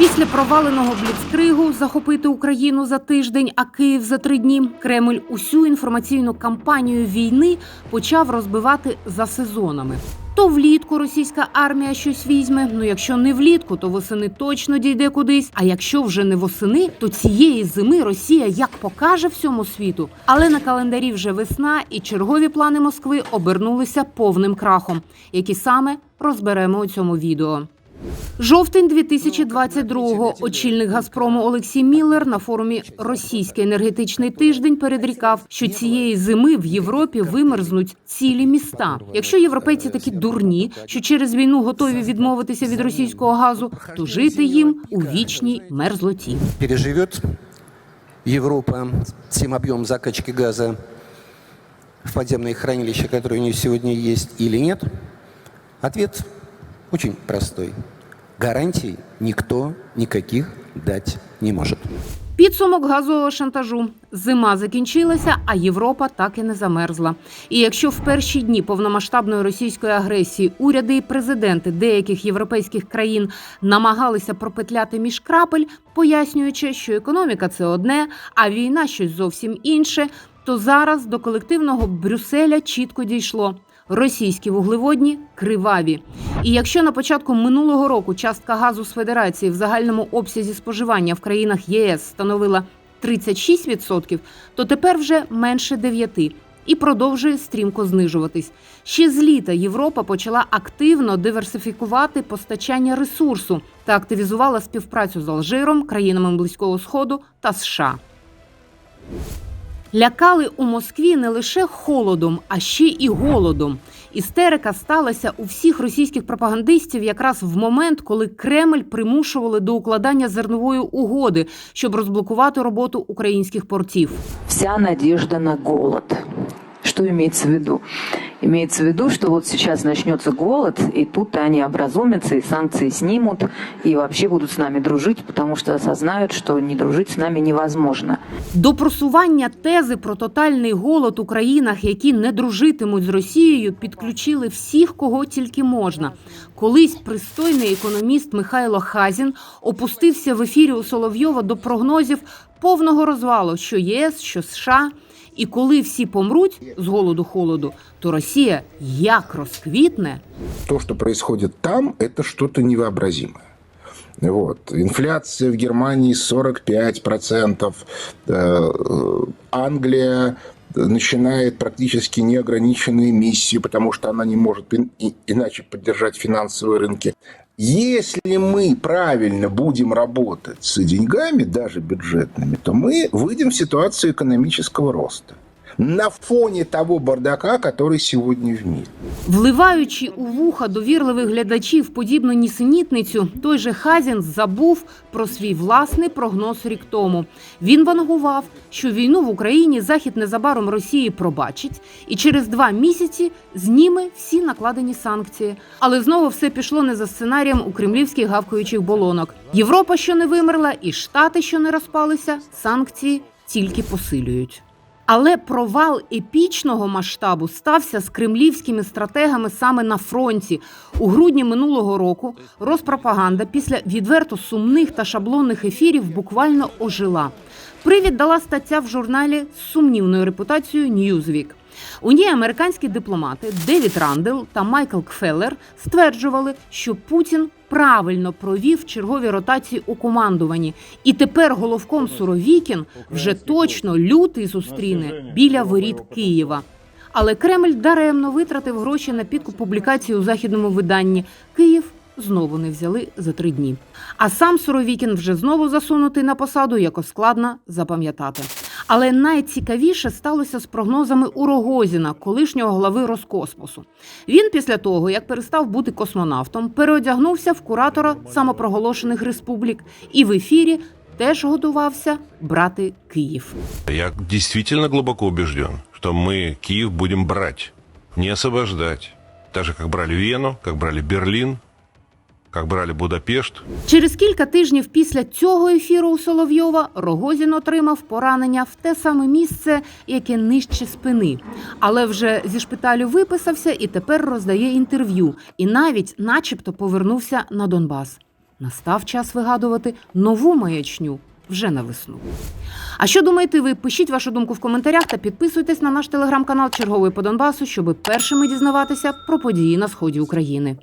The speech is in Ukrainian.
Після проваленого бліцкригу захопити Україну за тиждень, а Київ за три дні. Кремль усю інформаційну кампанію війни почав розбивати за сезонами. То влітку російська армія щось візьме. Ну якщо не влітку, то восени точно дійде кудись. А якщо вже не восени, то цієї зими Росія як покаже всьому світу. Але на календарі вже весна, і чергові плани Москви обернулися повним крахом, які саме розберемо у цьому відео. Жовтень 2022-го очільник Газпрому Олексій Міллер на форумі Російський енергетичний тиждень передрікав, що цієї зими в Європі вимерзнуть цілі міста. Якщо європейці такі дурні, що через війну готові відмовитися від російського газу, то жити їм у вічній мерзлоті. переживет Европа тем объем закачки газа в подземные хранилища, которые у нее сегодня есть, или нет? Ответ очень простой. Гарантий никто никаких дать не может. Підсумок газового шантажу. Зима закінчилася, а Європа так і не замерзла. І якщо в перші дні повномасштабної російської агресії уряди і президенти деяких європейських країн намагалися пропетляти між крапель, пояснюючи, що економіка це одне, а війна щось зовсім інше, то зараз до колективного Брюсселя чітко дійшло. Російські вуглеводні криваві. І якщо на початку минулого року частка газу з Федерації в загальному обсязі споживання в країнах єС становила 36%, то тепер вже менше 9% і продовжує стрімко знижуватись. Ще з літа Європа почала активно диверсифікувати постачання ресурсу та активізувала співпрацю з Алжиром, країнами Близького Сходу та США. Лякали у Москві не лише холодом, а ще і голодом. Істерика сталася у всіх російських пропагандистів якраз в момент, коли Кремль примушували до укладання зернової угоди, щоб розблокувати роботу українських портів. вся надіжда на голод. Що имеется в виду? Имеется в виду, что вот сейчас начнется голод, и тут они образумятся, и санкции снимут, и вообще будут с нами дружить, потому что осознают, что не дружить с нами невозможно. До просування тези про тотальний голод у країнах, які не дружитимуть з Росією, підключили всіх, кого тільки можна. Колись пристойний економіст Михайло Хазін опустився в ефірі у Соловйова до прогнозів повного розвалу, що ЄС, що США. І коли всі помруть з голоду холоду, то Росія як розквітне. то, что происходит там, это что-то невообразимое. Вот. Инфляция в Германии 45%, э, Англия начинает практически неограниченные миссии, потому что она не может ин- и- иначе поддержать финансовые рынки. Если мы правильно будем работать с деньгами, даже бюджетными, то мы выйдем в ситуацию экономического роста. На фоне того бардака, который сегодня в мире. Вливаючи у вуха довірливих глядачів подібну нісенітницю, той же Хазін забув про свій власний прогноз рік тому. Він вангував, що війну в Україні Захід незабаром Росії пробачить і через два місяці зніме всі накладені санкції. Але знову все пішло не за сценарієм у кремлівських гавкаючих болонок. Європа, що не вимерла, і Штати, що не розпалися, санкції тільки посилюють. Але провал епічного масштабу стався з кремлівськими стратегами саме на фронті. У грудні минулого року розпропаганда після відверто сумних та шаблонних ефірів буквально ожила. Привід дала стаття в журналі з сумнівною репутацією Newsweek. У ній американські дипломати Девід Рандел та Майкл Кфеллер стверджували, що Путін правильно провів чергові ротації у командуванні, і тепер головком Суровікін вже точно лютий зустріне біля воріт Києва. Але Кремль даремно витратив гроші на підкуп публікації у західному виданні. Київ знову не взяли за три дні. А сам Суровікін вже знову засунутий на посаду, яко складно запам'ятати. Але найцікавіше сталося з прогнозами у Рогозіна, колишнього глави Роскосмосу. Він після того, як перестав бути космонавтом, переодягнувся в куратора самопроголошених республік і в ефірі теж готувався брати Київ. Я действительно глубоко убежден, что мы Киев будем брать, не освобождать. Так же, как брали Вену, как брали Берлин, как брали Будапешт. Через кілька тижнів після цього ефіру у Соловйова Рогозін отримав поранення в те саме місце, яке нижче спини. Але вже зі шпиталю виписався і тепер роздає інтерв'ю. І навіть, начебто, повернувся на Донбас. Настав час вигадувати нову маячню вже на весну. А що думаєте ви? Пишіть вашу думку в коментарях та підписуйтесь на наш телеграм-канал Черговий по Донбасу, щоб першими дізнаватися про події на сході України.